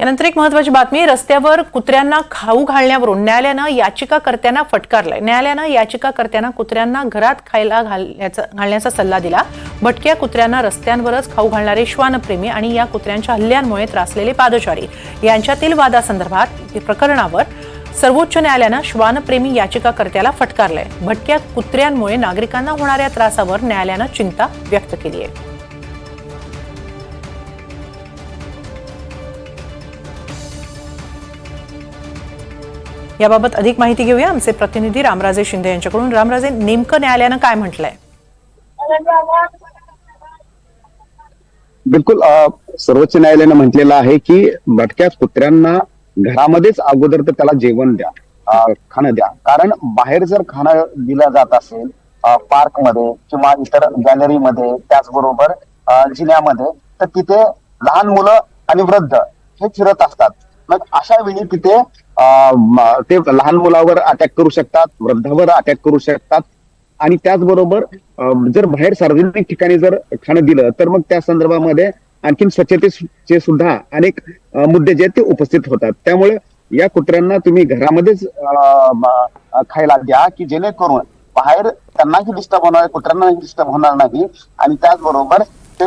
यानंतर एक महत्वाची बातमी रस्त्यावर कुत्र्यांना खाऊ घालण्यावरून न्यायालयानं याचिकाकर्त्यांना फटकारलंय. न्यायालयानं याचिकाकर्त्यांना कुत्र्यांना घरात खायला घालण्याचा घालण्याचा सल्ला दिला. भटक्या कुत्र्यांना रस्त्यांवरच खाऊ घालणारे श्वानप्रेमी आणि या कुत्र्यांच्या हल्ल्यांमुळे त्रासलेले पादचारी. यांच्यातील वादासंदर्भात प्रकरणावर सर्वोच्च न्यायालयानं श्वानप्रेमी याचिकाकर्त्याला फटकारलंय. भटक्या कुत्र्यांमुळे नागरिकांना होणाऱ्या त्रासावर न्यायालयानं चिंता व्यक्त केली आहे याबाबत अधिक माहिती घेऊया. आमचे प्रतिनिधी रामराजे शिंदे यांच्याकडून. रामराजे नेमकं न्यायालयानं काय म्हटलंय? बिलकुल सर्वोच्च न्यायालयानं म्हटलेलं आहे की भटक्या कुत्र्यांना घरामध्येच अगोदर तर त्याला जेवण द्या खाणं द्या. कारण बाहेर जर खाणं दिलं जात असेल पार्कमध्ये किंवा इतर गॅलरीमध्ये त्याचबरोबर जिल्ह्यामध्ये तर तिथे लहान मुलं आणि वृद्ध हे फिरत असतात. मग अशा वेळी तिथे ते लहान मुलावर अटॅक करू शकतात वृद्धावर अटॅक करू शकतात. आणि त्याचबरोबर जर बाहेर सार्वजनिक ठिकाणी जर खाणं दिलं तर मग त्या संदर्भामध्ये आणखीन स्वच्छतेचे सुद्धा अनेक मुद्दे जे आहेत ते उपस्थित होतात. त्यामुळे या कुत्र्यांना तुम्ही घरामध्येच अं, खायला द्या की जेणेकरून बाहेर त्यांनाही डिस्टर्ब होणार कुत्र्यांनाही डिस्टर्ब होणार नाही. आणि त्याचबरोबर ते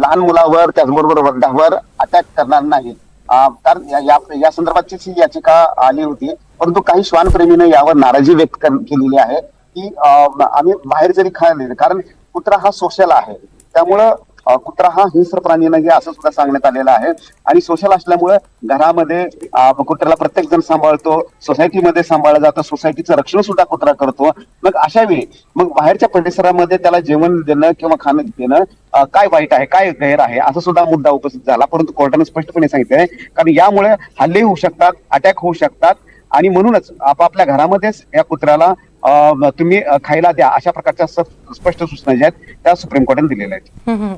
लहान मुलावर त्याचबरोबर वृद्धावर अटॅक करणार नाही कारण या- या- संदर्भाचीच संदर्भातचीच ही याचिका आली होती. परंतु काही श्वानप्रेमीने यावर नाराजी व्यक्त केलेली आहे. की आम्ही बाहेर जरी खायला कारण कुत्रा हा सोशल आहे. त्यामुळं कुत्रा हा हिंस्र प्राणी नाही असं सुद्धा सांगण्यात आलेलं आहे. आणि सोशल असल्यामुळे घरामध्ये कुत्र्याला प्रत्येक जण सांभाळतो सोसायटीमध्ये सांभाळलं जातं सोसायटीचं रक्षण सुद्धा कुत्रा करतो. मग अशा वेळी मग बाहेरच्या परिसरामध्ये त्याला जेवण देणं किंवा खाणं देणं काय वाईट आहे काय गैर आहे असा सुद्धा मुद्दा उपस्थित झाला. परंतु कोर्टाने स्पष्टपणे सांगितलंय कारण यामुळे हल्ले होऊ शकतात अटॅक होऊ शकतात. आणि म्हणूनच आपापल्या घरामध्येच या कुत्र्याला तुम्ही खायला द्या अशा प्रकारच्या स्पष्ट सूचना ज्या आहेत त्या सुप्रीम कोर्टाने दिलेल्या आहेत.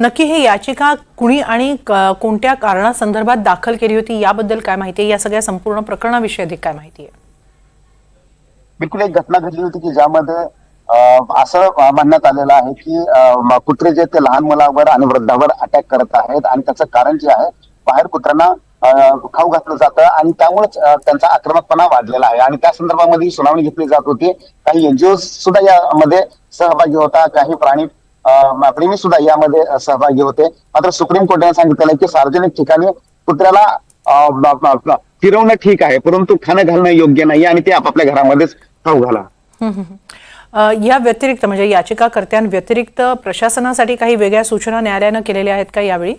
नक्की ही याचिका कुणी आणि कोणत्या कारणासंदर्भात दाखल केली होती याबद्दल काय माहिती आहे? या सगळ्या संपूर्ण प्रकरणाविषयी अधिक काय माहिती आहे? बिलकुल एक घटना घडली होती की ज्यामध्ये असं अं, म्हणण्यात आलेलं आहे की कुत्रे जे ते लहान मुलावर आणि वृद्धावर अटॅक करत आहेत आणि त्याचं कारण जे आहे बाहेर कुत्र्यांना खाऊ घातलं जातं आणि त्यामुळेच त्यांचा आक्रमकपणा वाढलेला आहे. आणि त्या संदर्भामध्ये सुनावणी घेतली जात होती. काही एनजीओ सुद्धा यामध्ये सहभागी होता काही प्राणी प्रेमी सुद्धा यामध्ये सहभागी होते. मात्र सुप्रीम कोर्टाने सांगितलेलं की सार्वजनिक ठिकाणी कुत्र्याला फिरवणं ठीक आहे परंतु खाणं घालणं योग्य नाही आणि ते आपापल्या घरामध्येच खाऊ घाला. या व्यतिरिक्त म्हणजे याचिकाकर्त्यांव्यतिरिक्त प्रशासनासाठी काही वेगळ्या सूचना न्यायालयानं केलेल्या आहेत का यावेळी?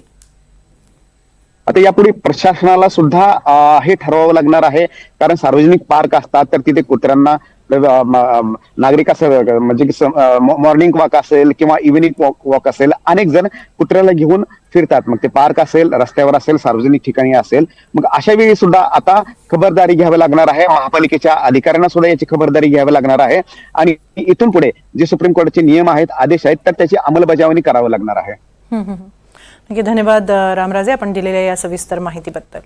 आता यापुढे प्रशासनाला सुद्धा हे ठरवावं लागणार आहे. कारण सार्वजनिक पार्क असतात तर तिथे कुत्र्यांना नागरिक असं म्हणजे मॉर्निंग वॉक असेल किंवा इव्हिनिंग वॉक वॉक असेल अनेक जण कुत्र्याला घेऊन फिरतात. मग ते पार्क असेल रस्त्यावर असेल सार्वजनिक ठिकाणी असेल. मग अशा वेळी सुद्धा आता खबरदारी घ्यावी लागणार आहे. महापालिकेच्या अधिकाऱ्यांना सुद्धा याची खबरदारी घ्यावी लागणार आहे. आणि इथून पुढे जे सुप्रीम कोर्टाचे नियम आहेत आदेश आहेत तर त्याची अंमलबजावणी करावी लागणार आहे. धन्यवाद रामराजे आपण दिलेल्या या सविस्तर माहितीबद्दल.